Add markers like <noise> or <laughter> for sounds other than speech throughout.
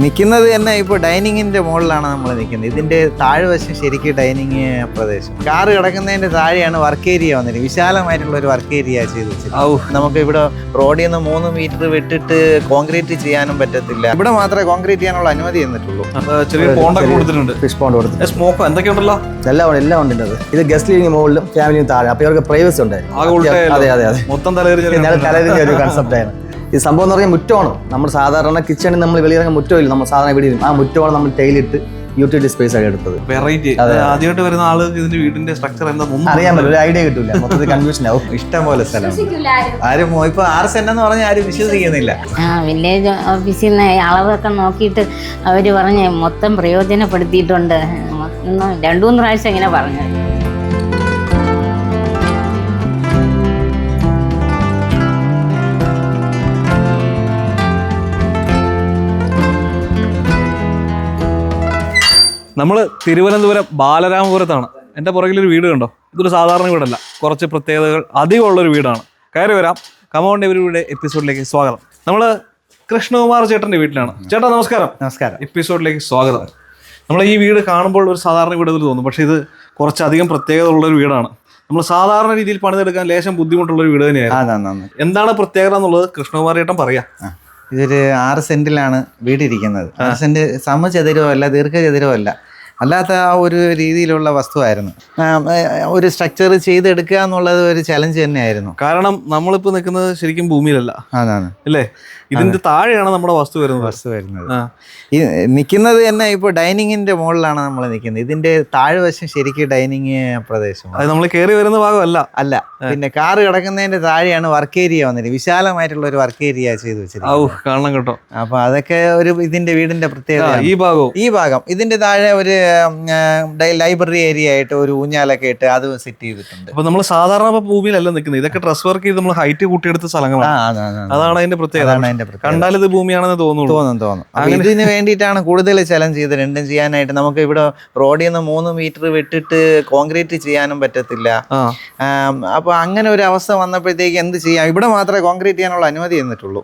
നിൽക്കുന്നത് തന്നെ ഇപ്പോൾ ഡൈനിങ്ങിന്റെ മുകളിലാണ് നമ്മൾ നിൽക്കുന്നത്. ഇതിന്റെ താഴ്വശം ശരിക്കും ഡൈനിങ് പ്രദേശം. കാറ് കിടക്കുന്നതിന്റെ താഴെയാണ് വർക്ക് ഏരിയ വന്നിരിക്കുന്നത്. വിശാലമായിട്ടുള്ള ഒരു വർക്ക് ഏരിയ ചെയ്ത് നമുക്ക് ഇവിടെ റോഡിൽ നിന്ന് മൂന്ന് മീറ്റർ വിട്ടിട്ട് കോൺക്രീറ്റ് ചെയ്യാനും പറ്റത്തില്ല. ഇവിടെ മാത്രമേ കോൺക്രീറ്റ് ചെയ്യാനുള്ള അനുമതി തന്നിട്ടുള്ളൂ. ചെറിയ കൊടുത്തിട്ടുണ്ട്. ഫിഷ് പോണ്ട് കൊടുത്തു സ്മോക്കോ എന്തൊക്കെയുണ്ടല്ലോ എല്ലാം ഉണ്ട് എല്ലാം ഉണ്ട് ഇത് ഗസ്റ്റ് ലിവിംഗ് മുകളിലും ഫാമിലിയും താഴെ. അപ്പോൾ ഇവർക്ക് പ്രൈവസി ഉണ്ടായിരുന്നു അതെ അതെ അതെ. മൊത്തം തലതിരിഞ്ഞ ഒരു കൺസെപ്റ്റ് ആയിരുന്നു ഈ സംഭവം എന്ന് പറഞ്ഞാൽ മുറ്റമാണ്. നമ്മൾ സാധാരണ കിച്ചണിൽ നമ്മൾ വെളിയിറങ്ങി മുറ്റോ ഇല്ല നമ്മൾ സാധാരണ വീട് ആ മുറ്റമാണ് നമ്മൾ ടൈലിട്ട് യൂട്ടിലിറ്റി സ്പേസ് ആയി എടുത്തത്. വെറൈറ്റി ആദ്യമായിട്ട് വരുന്ന ആൾ ഇതിന്റെ വീടിന്റെ സ്ട്രക്ചർ എന്താ അറിയാൻ പറ്റില്ല. ഒരു ഐഡിയ കിട്ടില്ല മൊത്തത്തിൽ കൺഫ്യൂഷൻ ആവും. <laughs> ഇഷ്ടം പോലെ സ്ഥലം. ആരും ഇപ്പൊ ആർ സെന്റ് എന്ന് പറഞ്ഞാൽ ആരും വിശ്വസിക്കുന്നില്ല. ആ വില്ലേജ് ഓഫീസിൽ നിന്ന് അളവൊക്കെ നോക്കിയിട്ട് അവർ പറഞ്ഞ് മൊത്തം പ്രയോജനപ്പെടുത്തിയിട്ടുണ്ട്. രണ്ടു മൂന്ന് പ്രാവശ്യം ഇങ്ങനെ പറഞ്ഞു നമ്മൾ തിരുവനന്തപുരം ബാലരാമപുരത്താണ്. എന്റെ പുറകിലൊരു വീട് കണ്ടോ? ഇതൊരു സാധാരണ വീടല്ല. കുറച്ച് പ്രത്യേകതകൾ അധികമുള്ളൊരു വീടാണ്. കയറി വരാം. കമോണ്ട് ഇവരുടെ എപ്പിസോഡിലേക്ക് സ്വാഗതം. നമ്മൾ കൃഷ്ണകുമാർ ചേട്ടന്റെ വീട്ടിലാണ്. ചേട്ടാ നമസ്കാരം. നമസ്കാരം. എപ്പിസോഡിലേക്ക് സ്വാഗതം. നമ്മൾ ഈ വീട് കാണുമ്പോൾ ഒരു സാധാരണ വീട് തോന്നും. പക്ഷേ ഇത് കുറച്ചധികം പ്രത്യേകത ഉള്ളൊരു വീടാണ്. നമ്മൾ സാധാരണ രീതിയിൽ പണിതെടുക്കാൻ ലേശം ബുദ്ധിമുട്ടുള്ള ഒരു വീട് തന്നെയാണ് എന്താണ് പ്രത്യേകത എന്നുള്ളത് കൃഷ്ണകുമാർ ചേട്ടൻ പറയാം. ഇതൊരു ആറ് സെന്റിലാണ് വീടിരിക്കുന്നത്. ആറ് സെന്റ് സമചതുരമോ അല്ല ദീർഘചതുരമോ അല്ല അല്ലാത്ത ആ ഒരു രീതിയിലുള്ള വസ്തുവായിരുന്നു. ഒരു സ്ട്രക്ചർ ചെയ്തെടുക്കുക എന്നുള്ളത് ഒരു ചലഞ്ച് തന്നെയായിരുന്നു. കാരണം നമ്മളിപ്പോൾ നിൽക്കുന്നത് ശരിക്കും ഭൂമിയിലല്ല. അതാണ്. അല്ലേ? ഇതിന്റെ താഴെയാണ് നമ്മുടെ വസ്തു വരുന്നത്. വസ്തു വരുന്നത്. ഈ നിൽക്കുന്നത് തന്നെ ഇപ്പോൾ ഡൈനിങ്ങിന്റെ മുകളിലാണ് നമ്മൾ നിൽക്കുന്നത്. ഇതിന്റെ താഴ്വശം ശരിക്കും ഡൈനിങ് പ്രദേശം അത് നമ്മൾ കയറി വരുന്ന ഭാഗമല്ല. അല്ല പിന്നെ കാറ് കിടക്കുന്നതിന്റെ താഴെയാണ് വർക്ക് ഏരിയ വന്നത്. വിശാലമായിട്ടുള്ള ഒരു വർക്ക് ഏരിയ ചെയ്ത് വെച്ചിരിക്കുന്നത്. കാണണം കേട്ടോ. അപ്പൊ അതൊക്കെ ഒരു ഇതിന്റെ വീടിന്റെ പ്രത്യേകത ഈ ഭാഗം ഈ ഭാഗം. ഇതിന്റെ താഴെ ഒരു ലൈബ്രറി ഏരിയ ആയിട്ട് ഒരു ഊഞ്ഞാലൊക്കെ ഇട്ട് അത് സെറ്റ് ചെയ്തിട്ടുണ്ട്. അപ്പൊ നമ്മൾ സാധാരണ ഭൂമിയിലല്ല നിൽക്കുന്നത്. ഇതൊക്കെ ഡ്രസ് വർക്ക് ചെയ്ത് നമ്മൾ ഹൈറ്റ് കൂട്ടിയെടുത്ത സ്ഥലങ്ങളാണ്. അതാണ്, അതിന്റെ പ്രത്യേകത. കണ്ടാൽ ഇത് ഭൂമിയാണെന്ന് തോന്നുന്നു തോന്നും തോന്നും. ഇതിന് വേണ്ടിയിട്ടാണ് കൂടുതൽ ചലഞ്ച് ചെയ്ത് രണ്ടും ചെയ്യാനായിട്ട് നമുക്ക് ഇവിടെ റോഡിൽ നിന്ന് മൂന്ന് മീറ്റർ വിട്ടിട്ട് കോൺക്രീറ്റ് ചെയ്യാനും പറ്റത്തില്ല. അപ്പൊ അങ്ങനെ ഒരു അവസ്ഥ വന്നപ്പോഴത്തേക്ക് എന്ത് ചെയ്യാം? ഇവിടെ മാത്രമേ കോൺക്രീറ്റ് ചെയ്യാനുള്ള അനുമതി തന്നിട്ടുള്ളൂ.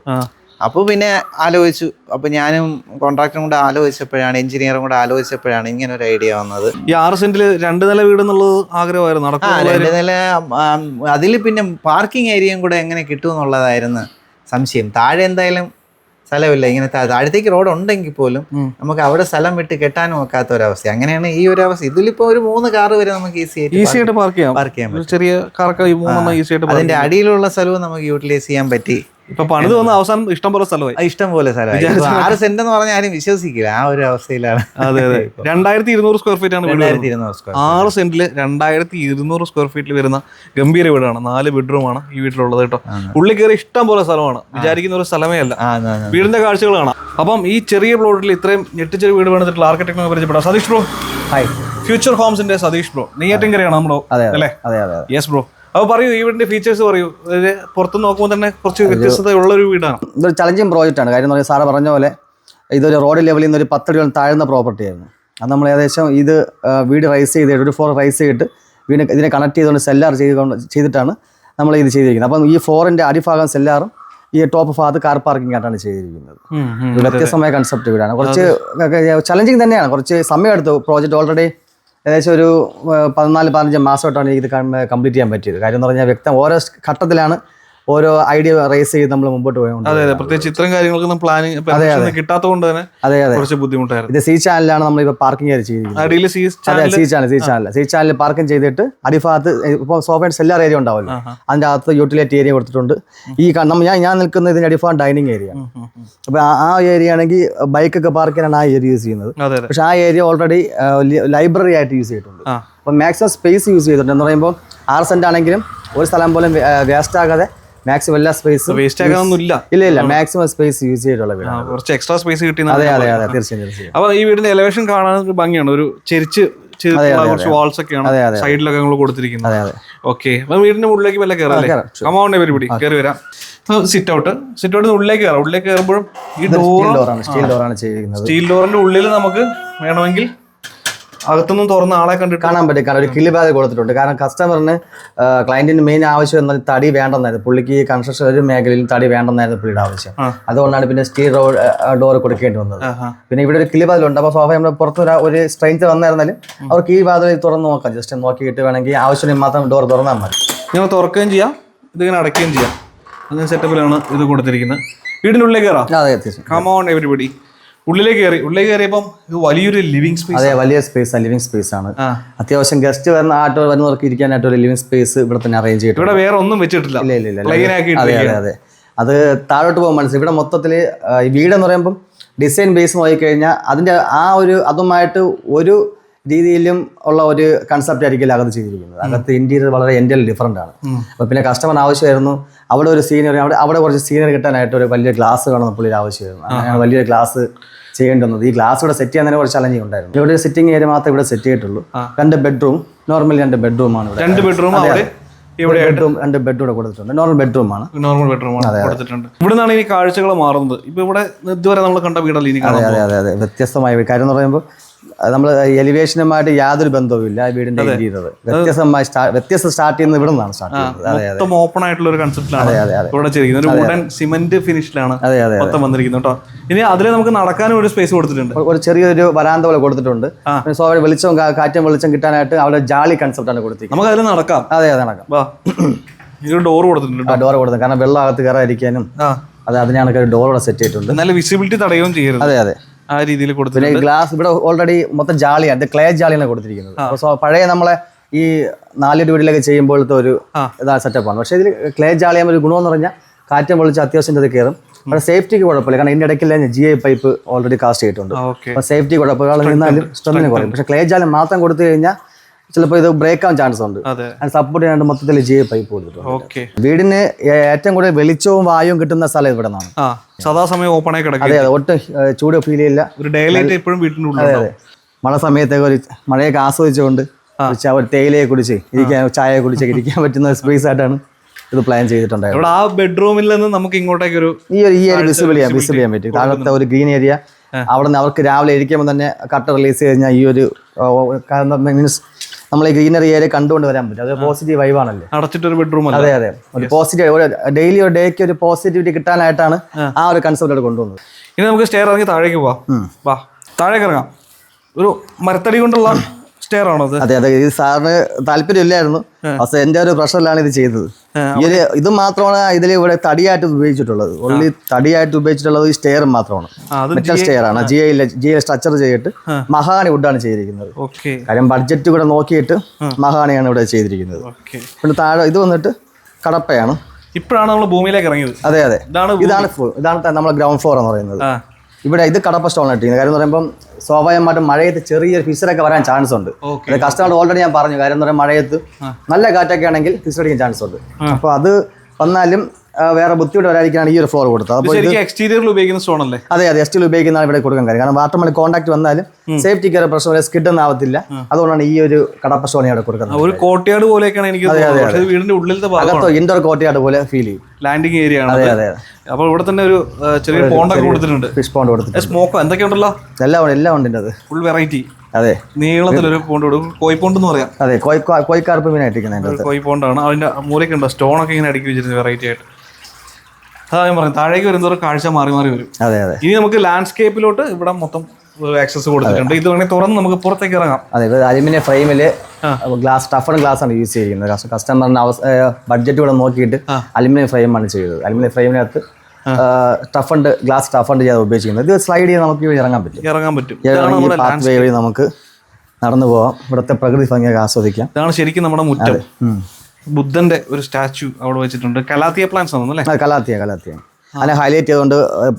അപ്പോൾ പിന്നെ ആലോചിച്ചു. അപ്പോൾ ഞാനും കോൺട്രാക്ടറും കൂടെ ആലോചിച്ചപ്പോഴാണ് എഞ്ചിനീയറും കൂടെ ആലോചിച്ചപ്പോഴാണ് ഇങ്ങനെ ഒരു ഐഡിയ വന്നത്. ഈ ആറ് സെന്റിൽ രണ്ട് നില വീട് എന്നുള്ളത് ആഗ്രഹമായിരുന്നു രണ്ട് നില അതിൽ പിന്നെ പാർക്കിംഗ് ഏരിയയും കൂടെ എങ്ങനെ കിട്ടും എന്നുള്ളതായിരുന്നു സംശയം. താഴെ എന്തായാലും സ്ഥലമില്ല ഇങ്ങനെ താഴത്തേക്ക് റോഡ് ഉണ്ടെങ്കിൽ പോലും നമുക്ക് അവിടെ സ്ഥലം വിട്ട് കെട്ടാനും ഒക്കാത്ത ഒരവസ്ഥ. അങ്ങനെയാണ് ഈ ഒരു അവസ്ഥ. ഇതിലിപ്പോ ഒരു മൂന്ന് കാർ വരെ നമുക്ക് ഈസി ആയിട്ട് പാർക്ക് ചെയ്യാം. പാർക്ക് ചെയ്യാം ചെറിയ കാറൊക്കെ അതിന്റെ അടിയിലുള്ള സ്ഥലവും നമുക്ക് യൂട്ടിലൈസ് ചെയ്യാൻ പറ്റി. ഇപ്പൊ പണിത് വന്ന അവസാനം ഇഷ്ടം പോലെ സ്ഥലമായി. ഇഷ്ടം പോലെ സ്ഥലമായി. ആറ് സെന്റ് എന്ന് പറഞ്ഞാൽ ആരും വിശ്വസിക്കില്ല. ആ ഒരു അവസ്ഥയിലാണ്. അതെ അതെ. രണ്ടായിരത്തി ഇരുന്നൂറ് സ്ക്വയർ ഫീറ്റ് ആണ് ആറ് സെന്റിൽ രണ്ടായിരത്തി ഇരുന്നൂറ് സ്ക്വയർ ഫീറ്റിൽ വരുന്ന ഗംഭീര വീടാണ്. നാല് ബെഡ്റൂമാണ് ഈ വീട്ടിലുള്ളത് കേട്ടോ. ഉള്ളിൽ കയറി ഇഷ്ടം പോലെ സ്ഥലമാണ്. വിചാരിക്കുന്ന ഒരു സ്ഥലമേ അല്ല. വീടിന്റെ കാഴ്ചകൾ കാണാം. അപ്പം ഈ ചെറിയ പ്ലോട്ടിൽ ഇത്രയും ഞെട്ടിച്ചൊരു വീട് വേണ്ടിട്ടുള്ള ആർക്കിടെക്ടിനെ പരിചയപ്പെടാം. സതീഷ് ബ്രോ. ഹായ് ഫ്യൂച്ചർ ഹോംസിന്റെ സതീഷ് ബ്രോ. നെയ്യാറ്റിൻകരയാണ് നമ്മുടെ അല്ലേ? അതെ അതെ യെസ് ബ്രോ അപ്പൊ പറയൂ ഈ വീടിന്റെ ഫീച്ചേഴ്സ് പറയൂ. അതായത് പുറത്ത് നോക്കുമ്പോൾ തന്നെ കുറച്ച് വ്യത്യസ്തത ഉള്ള ഒരു വീടാണ്. ഇതൊരു ചലഞ്ചിങ് പ്രോജക്റ്റ് ആണ്. കാര്യം എന്ന് പറഞ്ഞാൽ സാറ് പറഞ്ഞ പോലെ ഇതൊരു റോഡ് ലെവലിൽ നിന്ന് ഒരു പത്തടിയോളം താഴ്ന്ന പ്രോപ്പർട്ടി ആയിരുന്നു. അത് നമ്മൾ ഏകദേശം ഇത് വീട് റൈസ് ചെയ്തിട്ട് ഒരു ഫ്ലോർ റൈസ് ചെയ്തിട്ട് വീട് ഇതിനെ കണക്ട് ചെയ്തുകൊണ്ട് സെല്ലാർ ചെയ്തുകൊണ്ട് ചെയ്തിട്ടാണ് നമ്മൾ ഇത് ചെയ്തിരിക്കുന്നത്. അപ്പം ഈ ഫ്ലോറിന്റെ അടിഭാഗം സെല്ലാറും ഈ ടോപ്പ് ഭാഗത്ത് കാർ പാർക്കിംഗ് ആയിട്ടാണ് ചെയ്തിരിക്കുന്നത്. വ്യത്യസ്തമായ കൺസെപ്റ്റ് വീടാണ്. കുറച്ച് ചലഞ്ചിങ് തന്നെയാണ്. കുറച്ച് സമയമെടുത്തു. പ്രോജക്റ്റ് ഓൾറെഡി ഏകദേശം ഒരു പതിനാല് പതിനഞ്ച് മാസമായിട്ടാണ് ഇത് കംപ്ലീറ്റ് ചെയ്യാൻ പറ്റിയത്. കാര്യം എന്ന് പറഞ്ഞാൽ വ്യക്തം ഓരോ ഘട്ടത്തിലാണ് ഓരോ ഐഡിയ റേസ് ചെയ്ത് നമ്മൾ മുമ്പോട്ട് പോയത് അതെ അതെ. പ്രത്യേകിച്ച് ഇത്രയും കാര്യങ്ങൾക്കൊന്നും പ്ലാനിങ് കിട്ടാത്തതുകൊണ്ട് തന്നെ അതെ അതെ. കുറച്ച് ബുദ്ധിമുട്ടായിരുന്നു. ഇത് സി ചാനലാണ് നമ്മൾ ഇപ്പോൾ പാർക്കിംഗ് ചെയ്തിരിക്കുന്നത്. C channel C channel C channel parking ചെയ്തിട്ട് അടിഭാഗത്ത് ഇപ്പോൾ സോഫ സെല്ലാർ ഏരിയ ഉണ്ടാവുമല്ലോ അതിന്റെ അകത്ത് യൂട്ടിലിറ്റി ഏരിയ കൊടുത്തിട്ടുണ്ട്. ഈ ഞാൻ ഞാൻ നിൽക്കുന്ന ഇതിന്റെ അടിഭാഗം ഡൈനിങ് ഏരിയ അപ്പോൾ ആ ഏരിയ ആണെങ്കിൽ ബൈക്കൊക്കെ പാർക്ക് ചെയ്യാനാണ് ആ ഏരിയ യൂസ് ചെയ്യുന്നത്. പക്ഷേ ആ ഏരിയ ഓൾറെഡി ലൈബ്രറി ആയിട്ട് യൂസ് ചെയ്തിട്ടുണ്ട്. അപ്പൊ മാക്സിമം സ്പേസ് യൂസ് ചെയ്തിട്ടുണ്ട്. എന്ന് പറയുമ്പോൾ ആറ് സെന്റ് ആണെങ്കിലും ഒരു സ്ഥലം പോലും വേസ്റ്റ് ആകാതെ മാക്സിമം എല്ലാ സ്പേസും വേസ്റ്റ് ആകാനൊന്നുമില്ല ഇല്ല ഇല്ല മാക്സിമം സ്പേസ് യൂസ് ചെയ്തിട്ടുള്ള വീടാണ്. കുറച്ച് എക്സ്ട്രാ സ്പേസ് കിട്ടി അതെ അതെ അതെ തീർച്ചയായും തീർച്ചയായും. അപ്പൊ ഈ വീടിന്റെ എലവേഷൻ കാണാൻ ഭംഗിയാണ്. ഒരു ചെരിച്ച് കുറച്ച് വാൾസ് ഒക്കെയാണ്. സൈഡിലൊക്കെ നമ്മൾ കൊടുത്തിരിക്കുന്നത്. ഓക്കെ അപ്പൊ വീടിന്റെ ഉള്ളിലേക്ക് വല്ല കയറാം കയറാം, പരിപാടി കയറി വരാം. സിറ്റ് ഔട്ട് സിറ്റ് ഔട്ട് ഉള്ളിലേക്ക് കയറാം ഉള്ളിലേക്ക് കയറുമ്പോഴും ഈ ഡോർ സ്റ്റീൽ ഡോറാണ് ചെയ്തിരിക്കുന്നത്. സ്റ്റീൽ ഡോറിന്റെ ഉള്ളിൽ നമുക്ക് വേണമെങ്കിൽ അകത്തുനിന്നും തുറന്ന് ആളെ കണ്ടിട്ട് കാണാൻ പറ്റും. കാരണം ഒരു കിളി ബാഗ് കൊടുത്തിട്ടുണ്ട്. കാരണം കസ്റ്റമറിന് ക്ലയന്റിന് മെയിൻ ആവശ്യം എന്നാൽ തടി വേണ്ടെന്നായിരുന്നു. പുള്ളിക്ക് ഈ കൺസ്ട്രക്ഷൻ ഒരു മേഖലയിൽ തടി വേണ്ടെന്നായിരുന്നു പുള്ളിയുടെ ആവശ്യം. അതുകൊണ്ടാണ് പിന്നെ സ്റ്റീൽ ഡോർ കൊടുക്കേണ്ടി വന്നത്. പിന്നെ ഇവിടെ ഒരു കിളി ഉണ്ട് അപ്പോൾ സ്വാഭാവികം നമ്മുടെ പുറത്ത് ഒരു- സ്ട്രെങ്ത് വന്നായിരുന്നാലും അവർക്ക് ഈ ബാഗ് തുറന്ന് നോക്കാം. ജസ്റ്റ് നോക്കിയിട്ട് വേണമെങ്കിൽ ആവശ്യത്തിന് മാത്രം ഡോർ തുറന്നാൽ മതി. നിങ്ങൾ തുറക്കുകയും ചെയ്യാം. ഇതിങ്ങനെ അടയ്ക്കുകയും ചെയ്യാം. അങ്ങനെ സെറ്റപ്പിലാണ് ഇത് കൊടുത്തിരിക്കുന്നത്. വീടിനുള്ളിലേക്ക് കയറാം. കമോൺ എവരിബഡി ഉള്ളിലേക്ക് കയറി ഉള്ളിലേക്ക് കയറിയപ്പം വലിയൊരു ലിവിംഗ് സ്പേസ് അതെ വലിയ സ്പേസ് ലിവിംഗ് സ്പേസ് ആണ്. അത്യാവശ്യം ഗസ്റ്റ് വരുന്ന ആട്ടോ വരുന്നവർക്ക് ഇരിക്കാനായിട്ട് ഒരു ലിവിംഗ് സ്പേസ് ഇവിടെ തന്നെ അറേഞ്ച് ചെയ്തിട്ടുണ്ട്. ഇവിടെ വേറെ ഒന്നും വെച്ചിട്ടില്ല. ഇല്ല ഇല്ല അതെ അതെ അതെ. അത് താഴോട്ട് പോകാൻ മനസ്സിലായി. ഇവിടെ മൊത്തത്തിൽ വീടെന്ന് പറയുമ്പം ഡിസൈൻ ബേസ് നോക്കിക്കഴിഞ്ഞാൽ അതിന്റെ ആ ഒരു അതുമായിട്ട് ഒരു രീതിയിലും ഉള്ള ഒരു കൺസെപ്റ്റ് ആയിരിക്കില്ല അകത്ത് ചെയ്തിരിക്കുന്നത്. അകത്ത് ഇന്റീരിയർ വളരെ എന്റെ ഡിഫറെന്റ് ആണ്. അപ്പോൾ പിന്നെ കസ്റ്റമർ ആവശ്യമായിരുന്നു. അവിടെ ഒരു സീനിയർ അവിടെ അവിടെ കുറച്ച് സീനിയർ കിട്ടാനായിട്ട് ഒരു വലിയ ഗ്ലാസ് കാണുന്ന പുള്ളിയുടെ ആവശ്യമായിരുന്നു. വലിയ വലിയൊരു ഗ്ലാസ് ചെയ്യേണ്ടി വന്നത് ഈ ഗ്ലാസ് ഇവിടെ സെറ്റ് ചെയ്യാൻ തന്നെ കുറച്ച് ചലഞ്ചിങ് ഉണ്ടായിരുന്നു. ഇവിടെ സിറ്റിംഗ് ഏരിയ മാത്രമേ ഇവിടെ സെറ്റ് ചെയ്തിട്ടുള്ളൂ. രണ്ട് ബെഡ്റൂം നോർമൽ രണ്ട് ബെഡ്റൂമാണ് ഇവിടെ. രണ്ട് ബെഡ്റൂം ഇവിടെ ബെഡ്റൂം രണ്ട് ബെഡ്റൂം ഇവിടെ കൊടുത്തിട്ടുണ്ട്. നോർമൽ ബെഡ്റൂമാണ് നോർമൽ ബെഡ്റൂം കൊടുത്തിട്ടുണ്ട്. ഇവിടെ നിന്നാണ് ഈ കാഴ്ചകൾ മാറുന്നത്. ഇപ്പൊ ഇവിടെ ഇതുവരെ നമ്മൾ കണ്ട വീടല്ലേ അതെ അതെ അതെ വ്യത്യസ്തമായ. കാര്യം എന്ന് പറയുമ്പോൾ നമ്മൾ എലിവേഷനുമായിട്ട് യാതൊരു ബന്ധവുമില്ല വീടിന്റെ ഇന്റീരിയർ വ്യത്യസ്തമായി വ്യത്യസ്ത സ്റ്റാർട്ട് ചെയ്യുന്നത് ഇവിടെ നിന്നാണ് സ്റ്റാർട്ട് ചെയ്യുന്നത്. ഓപ്പൺ ആയിട്ടുള്ള ഒരു കൺസെപ്റ്റിലാണ് ഇവിടെ ചെയ്തിരിക്കുന്നത്. ഒരു വുഡൻ സിമന്റ് ഫിനിഷിലാണ് മൊത്തം വന്നിരിക്കുന്നത് കേട്ടോ ഇനി അതിൽ നമുക്ക് നടക്കാനും ഒരു സ്പേസ് കൊടുത്തിട്ടുണ്ട്. ഒരു- ചെറിയൊരു വരാന്ത പോലെ കൊടുത്തിട്ടുണ്ട്. സോ വെളിച്ചം കാറ്റും വെളിച്ചം കിട്ടാനായിട്ട് അവിടെ ജാളി കൺസെപ്റ്റ് ആണ് കൊടുത്തിരിക്കുന്നത്. നമുക്ക് അതിൽ നടക്കാം. അതെ അതെ നടക്കാം. ഇതൊരു ഡോർ കൊടുത്തിട്ടുണ്ട് ഡോർ കൊടുത്തു കാരണം വെള്ളം അകത്ത് കയറാതിരിക്കാനും അതെ അത് അതിനാണ് ഒരു ഡോർ ഇവിടെ സെറ്റ് ചെയ്തിട്ടുണ്ട്. നല്ല വിസിബിലിറ്റി തടയുകയും ചെയ്യരുത്. അതെ അതെ. ആ രീതിയിൽ കൊടുത്തിട്ടുണ്ട്. ഗ്ലാസ് ഇവിടെ ഓൾറെഡി മൊത്തം ജാളിയാണ് ഇത് ക്ലേ ജാളിയാണ് കൊടുത്തിരിക്കുന്നത്. സോ- പഴയ നമ്മളെ ഈ നാലു വീടിലൊക്കെ ചെയ്യുമ്പോഴത്തെ ഒരു ഇതാണ് ഇതാ സെറ്റപ്പാണ് പക്ഷേ ഇതിൽ ക്ലേ ജാളിയാകുമ്പോൾ ഒരു ഗുണമെന്ന് പറഞ്ഞാൽ കാറ്റം പൊളിച്ച് അത്യാവശ്യം ഇത് കയറും. പക്ഷേ സേഫ്റ്റിക്ക് കുഴപ്പമില്ല. കാരണം ഇതിന്റെ ഇടയ്ക്കില്ല G I pipe already cast ചെയ്തിട്ടുണ്ട്. അപ്പോൾ സേഫ്റ്റി കുഴപ്പമില്ല. നിന്നാലും സ്ട്രെന്നിന് കുറയും. പക്ഷേ ക്ലേ ജാലം മാത്രം കൊടുത്തു കഴിഞ്ഞാൽ ചിലപ്പോൾ ഇത് ബ്രേക്ക് ആവാൻ ചാൻസ് ഉണ്ട്. സപ്പോർട്ട് ചെയ്യാണ്ട് മൊത്തത്തിൽ ജി പൈപ്പ് കൊടുത്തിട്ടുണ്ട് വീടിന് ഏറ്റവും കൂടുതൽ വെളിച്ചവും വായുവും കിട്ടുന്ന സ്ഥലം ഇവിടെ നിന്നാണ്. സദാസമയം ഓപ്പൺ ആയി കിടക്കും അതെ അതെ ഒട്ടും ചൂട് ഫീൽ ചെയ്യില്ല. ഒരു എപ്പോഴും അതെ അതെ. മഴ സമയത്തൊക്കെ ഒരു മഴയൊക്കെ ആസ്വദിച്ചുകൊണ്ട് ഒരു തേയിലയെ കുടിച്ച് ഇരിക്കാൻ ചായ കുടിച്ചൊക്കെ ഇരിക്കാൻ പറ്റുന്ന സ്പേസ് ആയിട്ടാണ് ഇത് പ്ലാൻ ചെയ്തിട്ടുണ്ടായിരുന്നു ആ ബെഡ്റൂമിൽ നിന്ന് നമുക്ക് ഇങ്ങോട്ടേക്ക് ഒരു ഈ ഒരു ഈ ഒരു വിസിബിൾ ചെയ്യാൻ വിസിബിൾ ചെയ്യാൻ പറ്റും. താഴത്തെ ഒരു ഗ്രീൻ ഏരിയ അവിടെ നിന്ന് അവർക്ക് രാവിലെ ഇരിക്കുമ്പോൾ തന്നെ കട്ട റിലീസ് ചെയ്ത് കഴിഞ്ഞാൽ ഈ ഒരു മീൻസ് നമ്മൾ ഈ ഗ്രീനറി ഏരിയ കണ്ടുകൊണ്ട് വരാൻ പറ്റും. അത് പോസിറ്റീവ് വൈബാണല്ലോ അടച്ചിട്ടൊരു ബെഡ്റൂം അതെ അതെ. ഒരു പോസിറ്റീവ് ഒരു ഡെയിലി ഒരു ഡേക്ക് ഒരു പോസിറ്റിവിറ്റി കിട്ടാനായിട്ടാണ് ആ. ഒരു കൺസെപ്റ്റ് കൊണ്ടുവന്നത്. ഇനി നമുക്ക് സ്റ്റെയർ ഇറങ്ങി താഴേക്ക് പോവാം. വാ. താഴേക്ക് ഇറങ്ങാം. ഒരു മരത്തടി കൊണ്ടുള്ള സ്റ്റെയർ ആണോ അത്? അതെ ഇത് സാറിന് താല്പര്യമില്ലായിരുന്നു. പക്ഷെ എന്റെ ഒരു പ്രഷറിലാണ് ഇത് ചെയ്തത്. ഈ ഒരു ഇത് മാത്രമാണ് ഇതിൽ ഇവിടെ തടിയായിട്ട് ഉപയോഗിച്ചിട്ടുള്ളത്. ഓൺലി തടിയായിട്ട് ഉപയോഗിച്ചിട്ടുള്ളത് ഈ സ്റ്റെയർ മാത്രമാണ്. മെറ്റൽ സ്റ്റെയർ ആണ്. G I G I structure ചെയ്തിട്ട് മഹാണി വുഡാണ് ചെയ്തിരിക്കുന്നത്. കാര്യം ബഡ്ജറ്റ് കൂടെ നോക്കിയിട്ട് മഹാണിയാണ് ഇവിടെ ചെയ്തിരിക്കുന്നത്. പിന്നെ താഴെ ഇത് വന്നിട്ട് കടപ്പയാണ്. ഇപ്പോഴാണ് നമ്മൾ ഭൂമിയിലേക്ക് ഇറങ്ങിയത്. അതെ അതെ. ഇതാണ് ഇതാണ് ഇതാണ് നമ്മളെ ഗ്രൗണ്ട് ഫ്ലോർ എന്ന് പറയുന്നത്. ഇവിടെ ഇത് കടപ്പ സ്റ്റോൺ ഇട്ടിരിക്കുന്നത്. കാര്യം എന്ന് പറയുമ്പോൾ സ്വാഭാവികമായിട്ടും മഴയത്ത് ചെറിയൊരു ഫിസറൊക്കെ വരാൻ ചാൻസ് ഉണ്ട്. കസ്റ്റമർ ഓൾറെഡി ഞാൻ പറഞ്ഞു. കാര്യം എന്ന് പറയുമ്പോൾ മഴയത്ത് നല്ല കാറ്റൊക്കെ ആണെങ്കിൽ ഫിസർ അടിക്കാൻ ചാൻസ് ഉണ്ട്. അപ്പോൾ അത് വന്നാലും വേറെ ബുദ്ധിമുട്ട് വരാതിരിക്കാണ് ഈ ഒരു ഫ്ലോർ കൊടുത്തത്. അപ്പോൾ എക്സ്റ്റീരിയറിൽ ഉപയോഗിക്കുന്ന സോൺ അല്ലേ? അതെ അതെ എക്സ്റ്റീരിയർ ഉപയോഗിക്കുന്നതാണ് ഇവിടെ കൊടുക്കാൻ കാര്യം കാരണം വാട്ടർ മണി കോൺടാക്ട് വന്നാലും സേഫ്റ്റി കയറി പ്രശ്നം സ്കിഡ് ഒന്നും ആവത്തില്ല. അതുകൊണ്ടാണ് ഈ ഒരു കടപ്പ സ്റ്റോൺ ഇവിടെ കൊടുക്കുന്നത്. ഒരു കോട്ടയാട് പോലെയൊക്കെയാണ് എനിക്ക് വീടിന്റെ ഉള്ളിലത്തെ അകത്തോ ഇൻഡോർ കോട്ടയാട് പോലെ ഫീൽ ചെയ്യും. ലാൻഡിങ് ഏരിയ ആണ് അതെ അതെ. അപ്പോൾ ഇവിടെ തന്നെ ഒരു ചെറിയ പോണ്ടൊക്കെ കൊടുത്തിട്ടുണ്ട്. ഫിഷ് പോണ്ട് കൊടുത്തിട്ടുണ്ട്. സ്മോക്കോ എന്തൊക്കെയുണ്ടല്ലോ എല്ലാം എല്ലാം ഉണ്ട് അത് ഫുൾ വെറൈറ്റി അതെ. നീളത്തിലൊരു പോണ്ട് കൊടുക്കും കോയിപ്പോണ്ട് എന്ന് പറയാം. അതെ കോയിക്കാർപ്പ് കോയ്ക്കാർപ്പ് മീനായിട്ടിരിക്കുന്നത് കോയിപ്പോണ്ടാണ് അകത്ത് കോയി പോണ്ടാണ് അതിന്റെ മൂലയ്ക്ക് ഉണ്ടോ? സ്റ്റോണൊക്കെ ഇങ്ങനെ അടുക്കി വെച്ചിരുന്നത് വെറൈറ്റി ആയിട്ട്. അതാ ഞാൻ പറഞ്ഞു താഴേക്ക് വരുന്നവർ കാഴ്ച മാറി മാറി വരും. അതെ അതെ. ഇനി നമുക്ക് ലാൻഡ്സ്കേപ്പിലോട്ട് ഇവിടെ മൊത്തം ആക്സസ് കൊടുത്തിട്ടുണ്ട്. ഇത് വേണമെങ്കിൽ തുറന്ന് നമുക്ക് പുറത്തേക്ക് ഇറങ്ങാം. അതെ ഇത് അലുമിനിയം ഫ്രെയിമിൽ ഗ്ലാസ് ടഫ് ഗ്ലാസ് ആണ് യൂസ് ചെയ്യുന്നത്. കസ്റ്റമറിന് ബഡ്ജറ്റ് കൂടെ നോക്കിയിട്ട് അലുമിനിയം ഫ്രെയിമാണ് ചെയ്തത്. അലുമിനിയം ഫ്രെയിമിനകത്ത് ടഫണ്ട് ഗ്ലാസ് ടഫ് ടഫണ്ട് ചെയ്യാതെ ഉപയോഗിക്കുന്നത് ഇത് സ്ലൈഡ് ചെയ്ത് നമുക്ക് ഇവിടെ ഇറങ്ങാൻ പറ്റും. ഇറങ്ങാൻ പറ്റും. പാത്ത് വഴി നമുക്ക് നടന്നു പോവാം. ഇവിടുത്തെ പ്രകൃതി ഭംഗിയൊക്കെ ആസ്വദിക്കാം. ഇതാണ് ശരിക്കും നമ്മുടെ മുറ്റം. ബുദ്ധന്റെ ഒരു സ്റ്റാച്ചു അവിടെ വെച്ചിട്ടുണ്ട്. കലാത്തിയ പ്ലാൻസ് ആണെന്ന് അല്ലേ? Calathea calathea. അതിനെ ഹൈലൈറ്റ് ചെയ്തുകൊണ്ട്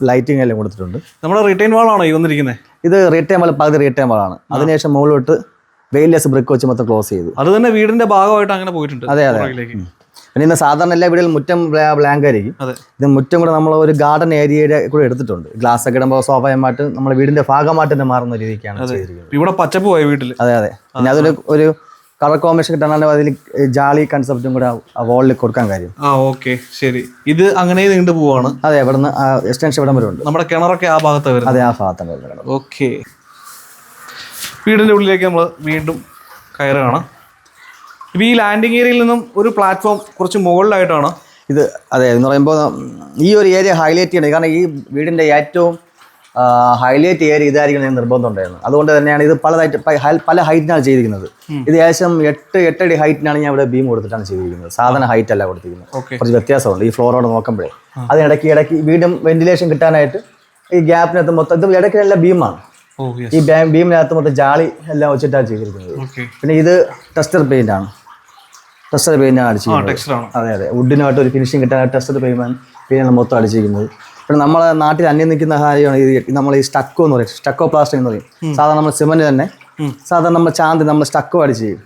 ലൈറ്റിംഗ് എല്ലാം കൊടുത്തിട്ടുണ്ട്. നമ്മുടെ റിട്ടേൺ വാളാണോ ഈ വന്നിരിക്കുന്നത് ഇത് റീറ്റേം പകുതി റീറ്റേം വാളാണ് അതിനുശേഷം മുകളിലോട്ട് വെയിലെസ് ബ്രിക്ക് വെച്ച് മൊത്തം ക്ലോസ് ചെയ്തു. അത് തന്നെ വീടിന്റെ ഭാഗമായിട്ട് അങ്ങനെ പോയിട്ടുണ്ട് അതെ, അതെ. പിന്നെ ഇന്ന് സാധാരണ എല്ലാ വീടുകളിലും മുറ്റം ബ്ലാങ്ക് ആയിരിക്കും. ഇത് മുറ്റം കൂടെ നമ്മൾ ഒരു ഗാർഡൻ ഏരിയയുടെ കൂടെ എടുത്തിട്ടുണ്ട്. ഗ്ലാസ് ഒക്കെ ഇടുമ്പോൾ സ്വാഭാവികമായിട്ട് നമ്മുടെ വീടിന്റെ ഭാഗമായിട്ട് തന്നെ മാറുന്ന രീതിക്കാണ് ഇവിടെ പച്ചപ്പ് പോയ വീട്ടിൽ അതെ അതെ. പിന്നെ അതൊരു ഒരു കളർ കോമ്പിനേഷൻ കിട്ടാണ്ട് അതിൽ ജാളി കൺസെപ്റ്റും കൂടെ ആ വാളിൽ കൊടുക്കാൻ കാര്യം. ആ ഓക്കെ ശരി. ഇത് അങ്ങനെ നീണ്ടു പോവാണ്? അതെ ഇവിടുന്ന് എക്സ്റ്റൻഷൻ ഇവിടം വരെ ഉണ്ട്. നമ്മുടെ കിണറൊക്കെ ആ ഭാഗത്ത് വരുന്നത്. അതെ ആ ഭാഗത്താണ് വരുന്നത് ഓക്കെ. വീടിന്റെ ഉള്ളിലേക്ക് നമ്മൾ വീണ്ടും കയറുകയാണ്. ഇപ്പോൾ ഈ ലാൻഡിങ് ഏരിയയിൽ നിന്നും ഒരു പ്ലാറ്റ്ഫോം കുറച്ച് മുകളിലായിട്ടാണ്. ഇത് അതെ എന്ന് പറയുമ്പോൾ ഈ ഒരു ഏരിയ ഹൈലൈറ്റ് ചെയ്യണം. കാരണം ഈ വീടിന്റെ ഏറ്റവും ഹൈലൈറ്റ് ചെയ്യാൻ ഇതായിരിക്കണം ഞാൻ നിർബന്ധം ഉണ്ടായിരുന്നു. അതുകൊണ്ട് തന്നെയാണ് ഇത് പലതായിട്ട് പല ഹൈറ്റിനാണ് ചെയ്തിരിക്കുന്നത്. ഇത് ഏകദേശം എട്ട് എട്ടടി ഹൈറ്റിനാണ് ഞാൻ ഇവിടെ ബീം കൊടുത്തിട്ടാണ് ചെയ്തിരിക്കുന്നത്. സാധാരണ ഹൈറ്റ് അല്ല കൊടുത്തിരിക്കുന്നത്. കുറച്ച് വ്യത്യാസമുണ്ട്. ഈ ഫ്ലോറോട് നോക്കുമ്പോഴേ. അതിനിടയ്ക്ക് ഇടയ്ക്ക് വീണ്ടും വെന്റിലേഷൻ കിട്ടാനായിട്ട് ഈ ഗ്യാപ്പിനകത്ത് മൊത്തം ഇത് നല്ല ബീമാണ് ഈ ബീമിനകത്ത് മൊത്തം ജാളി എല്ലാം വെച്ചിട്ടാണ് ചെയ്തിരിക്കുന്നത്. പിന്നെ ഇത് ടെസ്റ്റർ പെയിന്റ് ആണ്. ടെസ്റ്റർ പെയിന്റ് ആണ് അടിച്ചിരിക്കുന്നത്. അതെ അതെ. വുഡിനായിട്ട് ഒരു ഫിനിഷിംഗ് കിട്ടാനായിട്ട് ടെസ്റ്റർ പെയിന്റ് പെയിന്റാണ് മൊത്തം അടിച്ചിരിക്കുന്നത്. പിന്നെ നമ്മളെ നാട്ടിൽ അന്യം നിൽക്കുന്ന കാര്യമാണ് ഈ നമ്മൾ ഈ സ്റ്റക്കോ എന്ന് പറയും. സ്റ്റക്കോ പ്ലാസ്റ്റിക് എന്ന് പറയും. സാധാരണ നമ്മൾ സിമന്റ് തന്നെ. സാധാരണ നമ്മൾ ചാന്തി നമ്മൾ സ്റ്റക്കോ അടിച്ച് ചെയ്യും.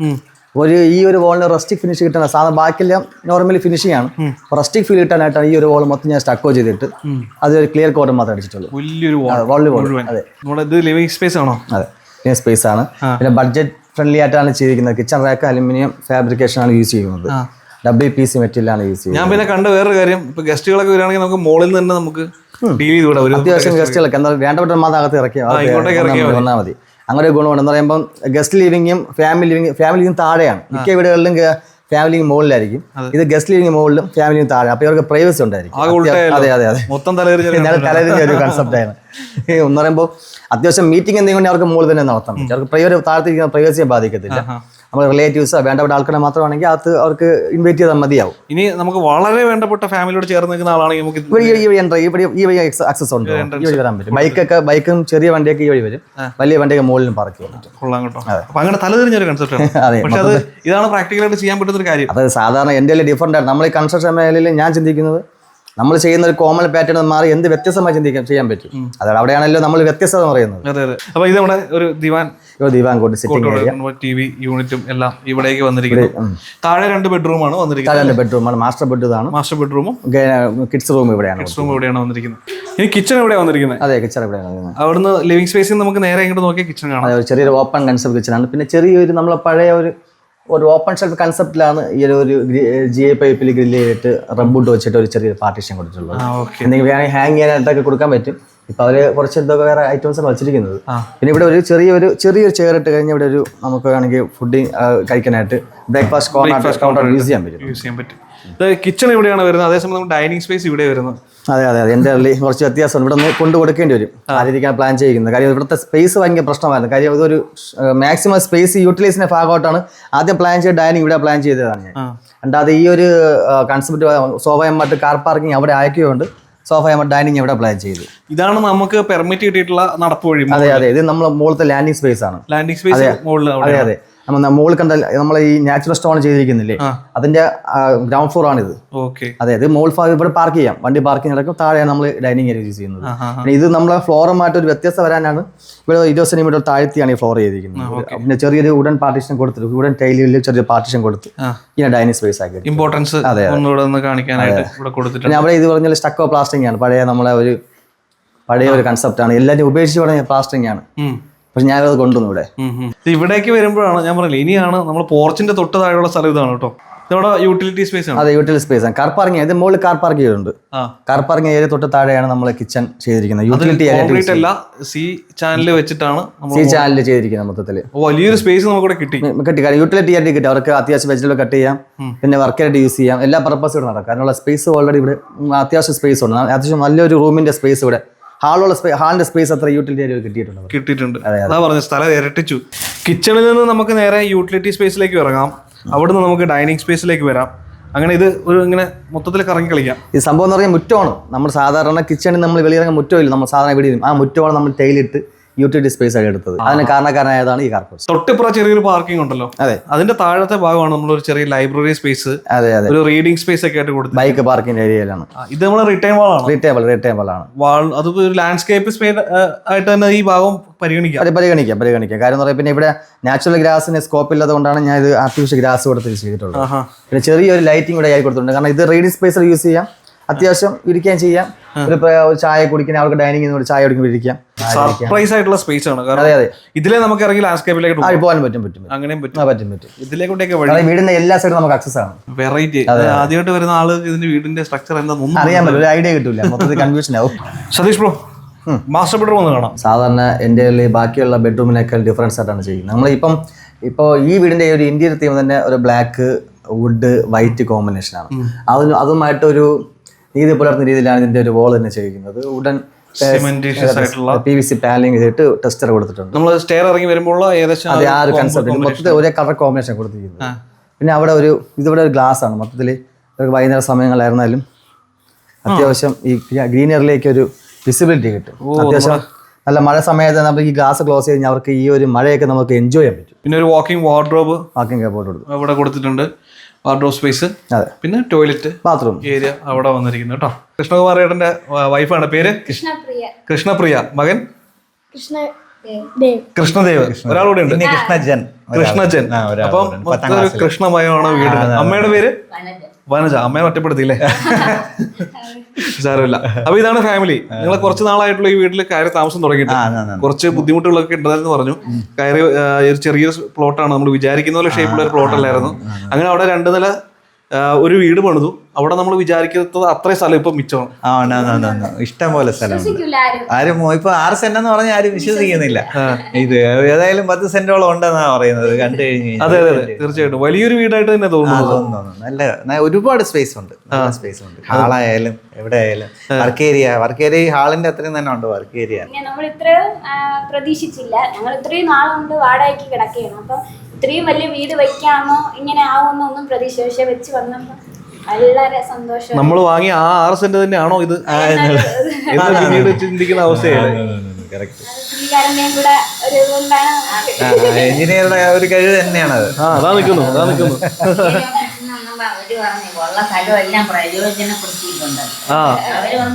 ഒരു ഈ ഒരു വോളിന് റസ്റ്റിക് ഫിനിഷ് കിട്ടാൻ സാധാരണ ബാക്കിയെല്ലാം നോർമലി ഫിനിഷിംഗ് ആണ്. റസ്റ്റിക് ഫീൽ കിട്ടാനായിട്ടാണ് ഈ ഒരു വോൾ മൊത്തം ഞാൻ സ്റ്റക്കോ ചെയ്തിട്ട് അതൊരു ക്ലിയർ കോട്ടൺ മാത്രം അടിച്ചിട്ടുള്ളൂ. വലിയൊരു അതെ. ഇത് സ്പേസ് ആണോ? അതെ. സ്പേസ് ആണ്. പിന്നെ ബഡ്ജറ്റ് ഫ്രണ്ട്ലി ആയിട്ടാണ് ചെയ്തിരിക്കുന്നത്. കിച്ചൺ റാക്ക് അലുമിനിയം ഫാബ്രിക്കേഷൻ ആണ് യൂസ് ചെയ്യുന്നത്. ഡബ്ല്യു പി സി മെറ്റീരിയലാണ് യൂസ് ചെയ്യുന്നത് ഞാൻ പിന്നെ കണ്ട വേറൊരു കാര്യം ഇപ്പൊ ഗസ്റ്റുകളൊക്കെ വരികയാണെങ്കിൽ നമുക്ക് മോളിൽ നിന്ന് തന്നെ നമുക്ക് ഡീൽ ചെയ്ത് ഒരു അത്യാവശ്യം ഗസ്റ്റുകളൊക്കെ. എന്താ വേണ്ടപ്പെട്ട മാത്രം അകത്ത് ഇറക്കിയാൽ വന്നാൽ മതി. അങ്ങനെ ഒരു ഗുണമുണ്ട്. എന്ന് പറയുമ്പോൾ ഗസ്റ്റ് ലിവിങ്ങും ഫാമിലി ലിവിങ് ഫാമിലി ലിവിങ് താഴെയാണ്. മിക്ക വീടുകളിലും ഫാമിലി മുകളിലായിരിക്കും. ഇത് ഗസ്റ്റ് ലിവിങ് മുകളിലും ഫാമിലി താഴെ അപ്പോൾ ഇവർക്ക് പ്രൈവസി ഉണ്ടായിരിക്കും. അതെ അതെ അതെ. മൊത്തം കൺസെപ്റ്റായിരുന്നു ഒരു കൺസെപ്റ്റാണ് <laughs> എന്ന് പറയുമ്പോൾ അത്യാവശ്യം മീറ്റിംഗ് എന്തെങ്കിലും അവർക്ക് മുകളിൽ തന്നെ നടത്താം അവർക്ക് പ്രൈവറ്റ് താഴത്തിരിക്കുന്ന പ്രൈവസിയെ ബാധിക്കത്തില്ല. നമ്മൾ റിലേറ്റീവ്സ് വേണ്ടപ്പെട്ട ആൾക്കാരെ മാത്രമാണെങ്കിൽ അത് അവർക്ക് ഇൻവൈറ്റ് ചെയ്താൽ മതിയാവും. ഇനി നമുക്ക് വളരെ വേണ്ടപ്പെട്ട ഫാമിലിയോട് ചേർന്ന് നിൽക്കുന്ന ആളാണെങ്കിൽ നമുക്ക് ഈ വഴി എൻട്രി ഈ വഴി ഈ വഴി ആക്സസ് ഉണ്ട്. ഈ വഴി വരാൻ പറ്റും. ബൈക്കൊക്കെ ബൈക്കും ചെറിയ വണ്ടിയൊക്കെ ഈ വഴി വരും. വലിയ വണ്ടിയൊക്കെ മുകളിലും പാർക്ക് ചെയ്യാൻ പറ്റും. കൊള്ളാം കേട്ടോ. അപ്പൊ അങ്ങനെ തലതിരിഞ്ഞൊരു കൺസെപ്റ്റ് അതെ പക്ഷെ അത് ഇതാണ് പ്രാക്ടിക്കലായിട്ട് ചെയ്യാൻ പറ്റുന്ന ഒരു കാര്യം. അത് സാധാരണ എന്റെ ഡിഫറന്റ് ആണ്. നമ്മൾ ഈ കൺസ്ട്രക്ഷൻ മേഖലയിൽ ഞാൻ ചിന്തിക്കുന്നത് നമ്മൾ ചെയ്യുന്ന ഒരു കോമൺ പാറ്റേൺ മാറി എന്ത് വ്യത്യസ്തമായി ചിന്തിക്കാൻ ചെയ്യാൻ പറ്റും. അതാണ് അവിടെയാണല്ലോ നമ്മൾ വ്യത്യസ്തത എന്ന് പറയുന്നത്. അതെ അതെ. അപ്പൊ ഇത് നമ്മുടെ ഒരു divan divan cot sitting T V യൂണിറ്റും എല്ലാം ഇവിടേക്ക് വന്നിരിക്കുന്നു. താഴെ രണ്ട് ബെഡ്റൂമാണ് വന്നിരിക്കുന്നത്. താഴെ ബെഡ്റൂമാണ് മാസ്റ്റർ ബെഡ് ഇതാണ്. മാസ്റ്റർ ബെഡ്റൂമും കിഡ്സ് റൂം ഇവിടെയാണ് കിഡ്സ് റൂം ഇവിടെയാണ് വന്നിരിക്കുന്നത്. ഇനി കിച്ചൺ ഇവിടെ വന്നിരിക്കുന്നത്? അതെ കിച്ചൺ ഇവിടെ. അവിടുന്ന് ലിവിംഗ് സ്പേസിൽ നമുക്ക് നേരെ ഇങ്ങോട്ട് നോക്കിയാൽ കിച്ചൺ കാണാം. ചെറിയൊരു ഓപ്പൺ കൺസെപ്റ്റ് കിച്ചൺ ആണ്. പിന്നെ ചെറിയൊരു നമ്മളെ പഴയ ഒരു ഒരു ഓപ്പൺ ഷെൽഫ് കൺസെപ്റ്റിലാണ് ഈ ഒരു ജി ഐ പൈപ്പിൽ ഗ്രില്ല് ചെയ്തിട്ട് റബ്ബുഡ് വെച്ചിട്ട് ഒരു ചെറിയ പാർട്ടീഷൻ കൊടുത്തിട്ടുള്ളത്. എന്തെങ്കിലും വേണമെങ്കിൽ ഹാങ് ചെയ്യാനായിട്ടൊക്കെ കൊടുക്കാൻ പറ്റും. ഇപ്പൊ അവർ കുറച്ച് എന്തൊക്കെ വേറെ ഐറ്റംസ് വെച്ചിരിക്കുന്നത്. പിന്നെ ഇവിടെ ഒരു ചെറിയൊരു ചെറിയൊരു ചെയർ ഇട്ട് കഴിഞ്ഞാൽ ഇവിടെ ഒരു നമുക്ക് വേണമെങ്കിൽ ഫുഡിങ് കഴിക്കാനായിട്ട് ബ്രേക്ക്ഫാസ്റ്റ് കോർണർ യൂസ് ചെയ്യാൻ പറ്റും. കിച്ചൺ ഇവിടെയാണ് വരുന്നത്. അതേസമയം നമുക്ക് ഡൈനിങ് സ്പേസ് ഇവിടെ വരുന്നത് അതെ അതെ അതെ. എന്റെ അല്ലെ കുറച്ച് വ്യത്യാസമാണ് ഇവിടെ കൊണ്ടു കൊടുക്കേണ്ടി വരും. ആ. രീതിക്കാണ് പ്ലാൻ ചെയ്യുന്നത് കാര്യം ഇവിടുത്തെ സ്പേസ് ഭയങ്കര പ്രശ്നമായിരുന്നു. കാര്യം ഇതൊരു മാക്സിമം സ്പേസ് യൂട്ടിലൈസിന്റെ ഭാഗമായിട്ടാണ് ആദ്യം പ്ലാൻ ചെയ്ത് ഡൈനിങ് ഇവിടെ പ്ലാൻ ചെയ്തതാണ് ഞാൻ. രണ്ടാമത് ഈ ഒരു കൺസെപ്റ്റ് മറ്റ് കാർ പാർക്കിംഗ് അവിടെ ആക്കിയതുകൊണ്ട് സോഫ ഡൈനിങ് ഇവിടെ പ്ലാൻ ചെയ്തു. ഇതാണ് നമുക്ക് പെർമിറ്റ് കിട്ടിയിട്ടുള്ള നടപ്പ് വഴി അതെ അതെ. ഇത് നമ്മൾ മുകളിലത്തെ ലാൻഡിംഗ് സ്പേസ് ആണ്. ലാൻഡിംഗ് സ്പേസ് അതെ. അതെ. നമ്മൾ മുകളിൽ കണ്ട നമ്മൾ ഈ നാച്ചുറൽ സ്റ്റോൺ ചെയ്തിരിക്കുന്നില്ലേ? അതിന്റെ ഗ്രൗണ്ട് ഫ്ലോർ അതെ ഇത് മുകൾ ഭാഗം ഇവിടെ പാർക്ക് ചെയ്യാം. വണ്ടി പാർക്കിംഗ് നടക്കും. താഴെയാണ് നമ്മൾ ഡൈനിങ് ഏരിയ യൂസ് ചെയ്യുന്നത്. ഇത് നമ്മളെ ഫ്ലോറുമായിട്ട് ഒരു വ്യത്യസ്ത വരാനാണ്. ഇവിടെ ഇരുപത് സെന്റിമീറ്റർ താഴ്ത്തിയാണ് ഈ ഫ്ലോർ ചെയ്തിരിക്കുന്നത്. പിന്നെ ചെറിയൊരു വുഡൻ പാർട്ടീഷൻ കൊടുത്തു വുഡൻ ടൈലിൽ ചെറിയ പാർട്ടീഷൻ കൊടുത്ത്. ഇങ്ങനെ ഡൈനിങ് സ്പേസ് ആക്കി ഇമ്പോർട്ടൻസ് അതെ പിന്നെ അവിടെ ഇത് പറഞ്ഞാൽ സ്റ്റക്കോ പ്ലാസ്റ്റിംഗ് ആണ്. പഴയ നമ്മളെ ഒരു പഴയ ഒരു കൺസെപ്റ്റ് ആണ്. എല്ലാവരും ഉപേക്ഷിച്ച് പറഞ്ഞ പ്ലാസ്റ്റിംഗ് ആണ്. പക്ഷെ ഞാനത് കൊണ്ടുവന്നു ഇവിടെ. ഇവിടേക്ക് വരുമ്പോഴാണ് ഞാൻ പറഞ്ഞില്ല ഇനിയാണ് നമ്മൾ പോർച്ചിന്റെ തൊട്ട് താഴെയുള്ള സ്ഥലം ഇതാണ് കേട്ടോ. യൂട്ടിലിറ്റി സ്പേസ് ആണ്. അതെ യൂട്ടിലിറ്റി സ്പേസ് ആണ്. കാർ പാർക്കിംഗ് ഇതിന്റെ മുകളിൽ കാർ പാർക്ക് ചെയ്തിട്ടുണ്ട്. കാർ പാർക്കിംഗ് ഏരിയ തൊട്ട് താഴെയാണ് നമ്മൾ കിച്ചൺ ചെയ്തിരിക്കുന്നത്. യൂട്ടിലിറ്റി കോൺക്രീറ്റ് അല്ല സി ചാനൽ വെച്ചിട്ടാണ് സി ചാനലിൽ ചെയ്തിരിക്കുന്നത് മൊത്തത്തിൽ വലിയൊരു സ്പേസ് നമുക്ക് കിട്ടി. കിട്ടി. കാരണം യൂട്ടിലിറ്റി ആയിട്ട് കിട്ടി. അവർക്ക് അത്യാവശ്യം വെജിറ്റബിൾ കട്ട് ചെയ്യാം. പിന്നെ വർക്കായിട്ട് യൂസ് ചെയ്യാം. എല്ലാ പർപ്പസും ഇവിടെ നടക്കാനുള്ള അതിനുള്ള സ്പേസ് ഓൾറെഡി ഇവിടെ അത്യാവശ്യം സ്പേസ് ഉണ്ട്. അത്യാവശ്യം നല്ലൊരു റൂമിന്റെ സ്പേസ് ഇവിടെ. ഹാളുള്ള സ്പേ ഹാളിന്റെ സ്പേസ് അത്ര യൂട്ടിലിറ്റി ഏരിയ കിട്ടിയിട്ടുണ്ട്. കിട്ടിയിട്ടുണ്ട്. അതാ പറഞ്ഞ സ്ഥലം ഇരട്ടിച്ചു. കിച്ചണിൽ നിന്ന് നമുക്ക് നേരെ യൂട്ടിലിറ്റി സ്പേസിലേക്ക് ഇറങ്ങാം. അവിടുന്ന് നമുക്ക് ഡൈനിങ് സ്പേസിലേക്ക് വരാം. അങ്ങനെ ഇത് ഒരു ഇങ്ങനെ മൊത്തത്തിൽ കറങ്ങി കളിക്കാം. ഈ സംഭവം എന്ന് പറഞ്ഞാൽ മുറ്റമാണ്. നമ്മൾ സാധാരണ കിച്ചണിൽ നമ്മൾ വെളിയിറങ്ങാൻ മുറ്റമില്ല. നമ്മൾ സാധാരണ ഇവിടെ ആ മുറ്റമാണ് നമ്മൾ ടൈലിട്ട് യൂട്ടിലിറ്റി സ്പേസ് ആയി എടുത്തത്. അതിന് കാരണക്കാരനായതാണ് ഈ കാർപ്പസ് തൊട്ടിപ്പുറ ചെറിയൊരു പാർക്കിംഗ് ഉണ്ടല്ലോ. അതെ. അതിന്റെ താഴത്തെ ഭാഗമാണ് നമ്മൾ ഒരു ചെറിയ ലൈബ്രറി സ്പേസ് അതെ അതെ. ഒരു റീഡിംഗ് സ്പേസ് ഒക്കെ ആയിട്ട് കൊടുത്തു ബൈക്ക് പാർക്കിംഗ് ഏരിയയിലാണ് ഇത് നമ്മൾ റിട്ടേൺ വാളാണ് റീറ്റേബിൾ റീറ്റേബിൾ ആണ്. വാൾ അത് ഒരു ലാൻഡ്സ്കേപ്പ് സ്പേസ് ആയിട്ട് തന്നെ ഈ ഭാഗം പരിഗണിക്കാം. അത് പരിഗണിക്കാം പരിഗണിക്കാം. കാര്യം എന്ന് പറഞ്ഞാൽ പിന്നെ ഇവിടെ നാച്ചുറൽ ഗ്രാസിന് സ്കോപ്പ് ഇല്ലാത്തതുകൊണ്ടാണ് ഞാൻ ഇത് ആർട്ടിഫിഷ്യൽ ഗ്രാസ് കൊടുത്ത് ചെയ്തിട്ടുള്ളത്. പിന്നെ ചെറിയൊരു ലൈറ്റിംഗ് കൂടെ ആയി കൊടുത്തിട്ടുണ്ട്. കാരണം ഇത് റീഡിംഗ് സ്പേസിൽ യൂസ് ചെയ്യാം. അത്യാവശ്യം ഇരിക്കാൻ ചെയ്യാം. ഒരു ചായ കുടിക്കുന്ന ആൾക്ക് ഡൈനിങ് ഒരു ചായ കുടിക്കുമ്പോൾ ഇരിക്കാം. സർപ്രൈസ് ആയിട്ടുള്ള സ്പേസ് ആണ്. അതെ അതെ. ഇതിലെ നമുക്ക് ഇറങ്ങി ലാൻഡ്സ്കേപ്പിലേക്ക് പോകാൻ പറ്റും പറ്റും. അങ്ങനെയും പറ്റും. പറ്റും പറ്റും. ഇതിലേക്കൊട്ടേക്ക് വഴി വീടിന്റെ എല്ലാ സൈഡും നമുക്ക് അക്സസ് ആണ്. വെറൈറ്റി ആദ്യമായിട്ട് വരുന്ന ആൾ ഇതിന്റെ വീടിന്റെ സ്ട്രക്ചർ എന്താണെന്നൊന്നും അറിയാൻ പറ്റില്ല ഒരു ഐഡിയ കിട്ടില്ല മൊത്തത്തിൽ കൺഫ്യൂഷൻ ആവും. സതീഷ് ബ്രോ മാസ്റ്റർ ബെഡ്റൂം ഒന്ന് കാണാം. സാധാരണ എന്റെ ബാക്കിയുള്ള ബെഡ്റൂമിനേക്കാൾ ഡിഫറൻസ് ആയിട്ടാണ് ചെയ്യുന്നത്. നമ്മളിപ്പം ഇപ്പോൾ ഈ വീടിന്റെ ഒരു ഇന്റീരിയർ തീം തന്നെ ഒരു ബ്ലാക്ക് വുഡ് വൈറ്റ് കോമ്പിനേഷനാണ് അതിന് അതുമായിട്ട് ഒരു നീതി പുലർത്തുന്ന രീതിയിലാണ് ഇതിന്റെ ഒരു വോൾ തന്നെ ചെയ്തിരിക്കുന്നത്. ഉടൻ പി വി സി പാലിംഗ് ചെയ്തിട്ട് ടെസ്റ്റർ കൊടുത്തിട്ടുണ്ട്. നമ്മൾ സ്റ്റെയർ ഇറങ്ങി വരുമ്പോൾ ഏകദേശം അതെ ആ ഒരു കൺസെപ്റ്റ് മൊത്തത്തിൽ ഒരേ കളർ കോമ്പിനേഷൻ കൊടുത്തിരിക്കുന്നത്. പിന്നെ അവിടെ ഒരു ഇതിവിടെ ഒരു ഗ്ലാസ് ആണ്. മൊത്തത്തിൽ വൈകുന്നേര സമയങ്ങളായിരുന്നാലും അത്യാവശ്യം ഈ ഗ്രീനറിലേക്ക് ഒരു വിസിബിലിറ്റി കിട്ടും. അത്യാവശ്യം നല്ല മഴ സമയത്ത് നമുക്ക് ഈ ഗ്ലാസ് ക്ലോസ് ചെയ്ത് അവർക്ക് ഈ ഒരു മഴയൊക്കെ നമുക്ക് എൻജോയ് ചെയ്യാൻ പറ്റും. പിന്നെ ഒരു വാക്കിംഗ് വാർഡ്രോബ് വാക്കിംഗ് കബോർഡ് കൊടുക്കും. അവിടെ കൊടുത്തിട്ടുണ്ട്. വാർഡ്രോബ് സ്പേസ് അതെ. പിന്നെ ടോയ്ലറ്റ് ബാത്റൂം ഏരിയ അവിടെ വന്നിരിക്കുന്നു കേട്ടോ. കൃഷ്ണകുമാർ ഏട്ടന്റെ വൈഫാണ് പേര്? കൃഷ്ണപ്രിയ. കൃഷ്ണപ്രിയ. മകൻ? കൃഷ്ണ ദേവ്. കൃഷ്ണദേവ്. ഒരാളൂടെ ഉണ്ട് കൃഷ്ണജൻ. കൃഷ്ണജൻ. ഒരാൾ അപ്പം. കൃഷ്ണമയമാണ് വീട്. അമ്മയുടെ പേര്? വനജ അമ്മയെ ഒറ്റപ്പെടുത്തിയില്ലേ? <laughs> സാരമില്ല. അപ്പൊ ഇതാണ് ഫാമിലി നിങ്ങൾ കുറച്ച് നാളായിട്ടുള്ള ഈ വീട്ടിൽ കയറി താമസം തുടങ്ങിയിട്ട്. കുറച്ച് ബുദ്ധിമുട്ടുകളൊക്കെ ഉണ്ടായിരുന്നു പറഞ്ഞു. കയറി ഒരു ചെറിയൊരു പ്ലോട്ടാണ് നമ്മൾ വിചാരിക്കുന്ന പോലെ ഷേപ്പുള്ള ഒരു പ്ലോട്ട് അല്ലായിരുന്നു. അങ്ങനെ അവിടെ രണ്ട് നില ഒരു വീട് പണിതു. അവിടെ നമ്മൾ വിചാരിക്കുന്നത് അത്രയും സ്ഥലം ഇപ്പൊ മിച്ചമാണ്. ആ ഉണ്ട്. ഇഷ്ടം പോലെ സ്ഥലമുണ്ട് ആരും. ഇപ്പൊ ആറ് സെന്റ് എന്ന് പറഞ്ഞാൽ ആരും വിശ്വസിക്കുന്നില്ല. ഇത് ഏതായാലും പത്ത് സെന്റോളം ഉണ്ടെന്നാ പറയുന്നത്. കണ്ടു കഴിഞ്ഞു അതെ അതെ തീർച്ചയായിട്ടും. വലിയൊരു വീടായിട്ട് തന്നെ തോന്നുന്നു. നല്ല ഒരുപാട് സ്പേസ് ഉണ്ട്. നല്ല സ്പേസ് ഉണ്ട്. ഹാളായാലും എവിടെ ആയാലും വർക്ക് ഏരിയ വർക്ക് ഏരിയ ഹാളിന്റെ അത്രയും തന്നെ ഉണ്ട് വർക്ക് ഏരിയ നമ്മൾ ഇത്രയും പ്രതീക്ഷിച്ചില്ല. ഞങ്ങൾ ഇത്രയും നാളുകൊണ്ട് വാടകയ്ക്ക് കിടക്കുകയാണ്. അപ്പം ഇത്രയും വലിയ വീട് വെക്കാമോ? ഇങ്ങനെ ആവുമെന്നോ ഒന്നും പ്രതീക്ഷ പക്ഷെ വെച്ച് വന്നപ്പോൾ വളരെ സന്തോഷം നമ്മൾ വാങ്ങിയ ആ ആറ് സെന്റ് തന്നെയാണോ ഇത്? പിന്നീട് ചിന്തിക്കുന്ന അവസ്ഥയാണ്. എഞ്ചിനീയറുടെ ഒരു കഴിവ് തന്നെയാണ് അത് ആ അതാ നിൽക്കുന്നു അതാ നിൽക്കുന്നു. ഉള്ള സ്ഥലം എല്ലാം പ്രയോജനപ്പെടുത്തിയിട്ടുണ്ട്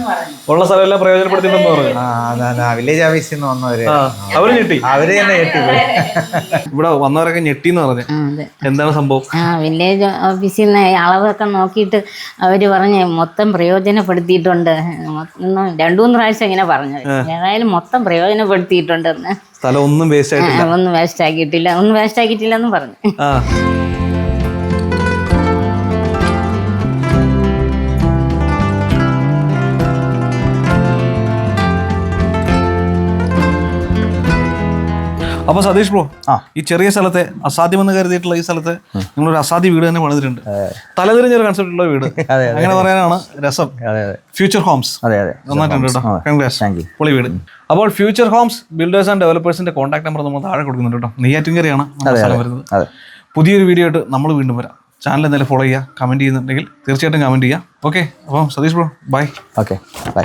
പറഞ്ഞു. ഉള്ള സ്ഥലമെല്ലാം പ്രയോജനപ്പെടുത്തിണ്ടെന്ന് പറഞ്ഞു. ആ വില്ലേജ് ഓഫീസിൽ നിന്ന് വന്നവര്. അവർ ഞെട്ടി. അവർ തന്നെ ഞെട്ടി ഇവിടെ വന്നവരൊക്കെ ഞെട്ടി എന്ന് പറഞ്ഞു അതെ. എന്താണ് സംഭവം? ആ വില്ലേജ് ഓഫീസിൽ നിന്ന് അളവൊക്കെ നോക്കിയിട്ട് അവർ പറഞ്ഞ് മൊത്തം പ്രയോജനപ്പെടുത്തിയിട്ടുണ്ട്. രണ്ടു മൂന്ന് പ്രാവശ്യം ഇങ്ങനെ പറഞ്ഞു. ഏതായാലും മൊത്തം പ്രയോജനപ്പെടുത്തിയിട്ടുണ്ടെന്ന് സ്ഥലം ഒന്നും വേസ്റ്റ് ആയിട്ടില്ല. ഒന്നും വേസ്റ്റ് ആക്കിയിട്ടില്ല. ഒന്നും വേസ്റ്റ് ആക്കിയിട്ടില്ലെന്ന് പറഞ്ഞു. അപ്പൊ സതീഷ് ബ്രോ ആ. ഈ ചെറിയ സ്ഥലത്തെ അസാധ്യമെന്ന് കരുതിയിട്ടുള്ള ഈ സ്ഥലത്തെ നിങ്ങളൊരു അസാധ്യ വീട് തന്നെ പണിതിട്ടുണ്ട്. തലതിരിഞ്ഞൊരു കൺസെപ്റ്റ് ഉള്ള വീട്. <laughs> അങ്ങനെ പറയാനാണ് രസം. ഫ്യൂച്ചർ ഹോംസ് നന്നായിട്ടുണ്ട് കേട്ടോ. കൺഗ്രാസ് പൊളി വീട്. അപ്പോൾ ഫ്യൂച്ചർ ഹോംസ് ബിൽഡേഴ്സ് ആൻഡ് ഡെവലപ്പേഴ്സിന്റെ കോൺടാക്ട് നമ്പർ നമ്മൾ താഴെ കൊടുക്കുന്നുണ്ട് കേട്ടോ. നെയ്യാറ്റിൻകരയാണ് സ്ഥലം. വരുന്നത്. പുതിയൊരു വീഡിയോ ആയിട്ട് നമ്മൾ വീണ്ടും വരാം. ചാനൽ എന്തായാലും ഫോളോ ചെയ്യുക കമന്റ് ചെയ്യുന്നുണ്ടെങ്കിൽ തീർച്ചയായിട്ടും കമന്റ് ചെയ്യുക. ഓക്കെ അപ്പം Satheesh bro bye okay bye